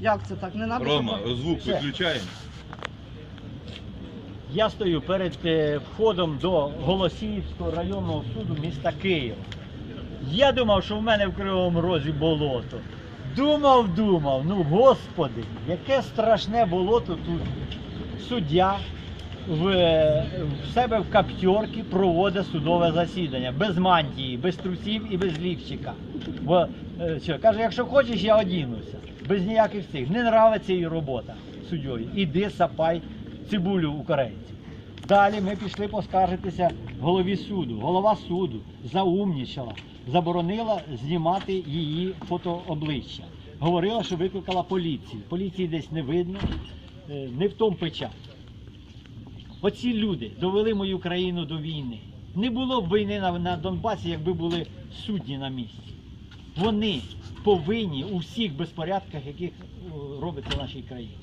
Як це так? Не треба. Рома, звук Все. виключаємо. Я стою перед е, входом до Голосіївського районного суду міста Києва. Я думав, що в мене в Кривому Розі болото. Думав, думав, ну господи, яке страшне болото тут. Суддя в, е, в себе в каптьорці проводить судове засідання без мантії, без трусів і без лівчика. Бо е, що, каже, якщо хочеш, я одінуся. Без ніяких цих. Не нравиться їй робота суддєю. Іди сапай цибулю українців. Далі ми пішли поскаржитися голові суду. Голова суду заумнічала, заборонила знімати її фотообличчя. Говорила, що викликала поліцію. Поліції десь не видно, е, не в тому печать. Оці люди довели мою країну до війни. Не було б війни на, Донбасі, якби були судді на місці. Вони повинні у всіх безпорядках, яких е, робиться в нашій країні.